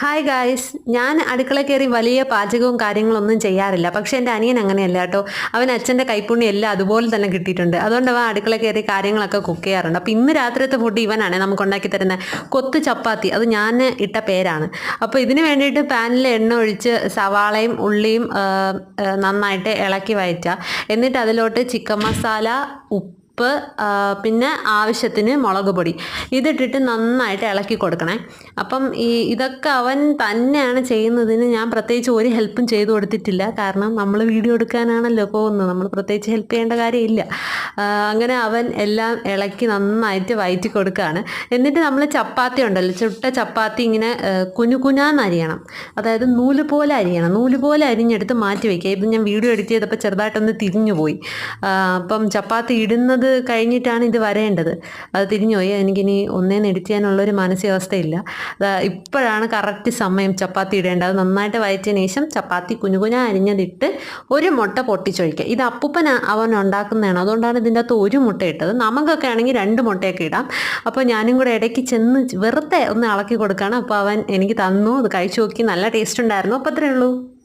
Hi guys ഞാൻ അടുക്കള കയറി വലിയ പാചകവും കാര്യങ്ങളൊന്നും ചെയ്യാറില്ല. പക്ഷേ എന്റെ അനിയൻ അങ്ങനെയല്ല കേട്ടോ. അവൻ അച്ഛന്റെ കൈപ്പുണ്യം എല്ലാം അതുപോലെ തന്നെ കിട്ടിയിട്ടുണ്ട്. അതുകൊണ്ട് അവൻ അടുക്കള കയറി കാര്യങ്ങളൊക്കെ കുക്ക് ചെയ്യാറുണ്ട്. അപ്പോൾ ഇന്ന് രാത്രിയത്തെ ഫുഡ് ഇവനാണ് നമുക്ക് ഉണ്ടാക്കി തരുന്ന. കൊത്ത് ചപ്പാത്തി. അത് ഞാൻ ഇട്ട പേരാണ്. അപ്പോൾ ഇതിന് വേണ്ടിയിട്ട് പാനിൽ എണ്ണ ഒഴിച്ച് സവാളയും ഉള്ളിയും നന്നായിട്ട് ഇളക്കി വയറ്റുക എന്നിട്ട് അതിലോട്ട് ചിക്കൻ മസാല ഉപ്പ് ഉപ്പ് പിന്നെ ആവശ്യത്തിന് മുളക് പൊടി. ഇതിട്ടിട്ട് നന്നായിട്ട് ഇളക്കി കൊടുക്കണേ. അപ്പം ഈ ഇതൊക്കെ അവൻ തന്നെയാണ് ചെയ്യുന്നതിന് ഞാൻ പ്രത്യേകിച്ച് ഒരു ഹെൽപ്പും ചെയ്തു കൊടുത്തിട്ടില്ല. കാരണം നമ്മൾ വീഡിയോ എടുക്കാനാണല്ലോ പോകുന്നത്. നമ്മൾ പ്രത്യേകിച്ച് ഹെൽപ്പ് ചെയ്യേണ്ട കാര്യമില്ല. അങ്ങനെ അവൻ എല്ലാം ഇളക്കി നന്നായിട്ട് വയറ്റി കൊടുക്കുകയാണ് എന്നിട്ട് നമ്മൾ ചപ്പാത്തി ഉണ്ടല്ലോ. ചുട്ട ചപ്പാത്തി ഇങ്ങനെ കുനുകുനാന്ന് കുനു കുനാന്ന് അരിയണം. അതായത് നൂൽ പോലെ അരിയണം. നൂൽ പോലെ അരിഞ്ഞെടുത്ത് മാറ്റി വയ്ക്കുക ഇത് ഞാൻ വീഡിയോ എഡിറ്റ് ചെയ്തപ്പോൾ ചെറുതായിട്ടൊന്ന് തിരിഞ്ഞു പോയി അപ്പം ചപ്പാത്തി ഇടുന്നത് കഴിഞ്ഞിട്ടാണ് ഇത് വരേണ്ടത്. അത് തിരിഞ്ഞുപോയി എനിക്കിനി ഒന്നേന്ന് എഡിറ്റ് ചെയ്യാനുള്ളൊരു മാനസികാവസ്ഥയില്ല. ഇപ്പോഴാണ് കറക്റ്റ് സമയം ചപ്പാത്തി ഇടേണ്ടത്. നന്നായിട്ട് വയറ്റിയതിന് ശേഷം ചപ്പാത്തി കുഞ്ഞുകുഞ്ഞ അരിഞ്ഞതിട്ട് ഒരു മുട്ട പൊട്ടിച്ചൊഴിക്കുക. ഇത് അപ്പൂപ്പൻ അവൻ ഉണ്ടാക്കുന്നതാണ്. അതുകൊണ്ടാണ് ഇതിന്റെ അകത്ത് ഒരു മുട്ട ഇട്ടത്. നമുക്കൊക്കെ ആണെങ്കിൽ രണ്ട് മുട്ടയൊക്കെ ഇടാം. അപ്പോൾ ഞാനും കൂടെ ഇടയ്ക്ക് ചെന്ന് വെറുതെ ഒന്ന് ഇളക്കി കൊടുക്കുകയാണ്. അപ്പോൾ അവൻ എനിക്ക് തന്നു. അത് കഴിച്ചു നോക്കി. നല്ല ടേസ്റ്റ് ഉണ്ടായിരുന്നു. അപ്പോൾ അത്രേ ഉള്ളൂ.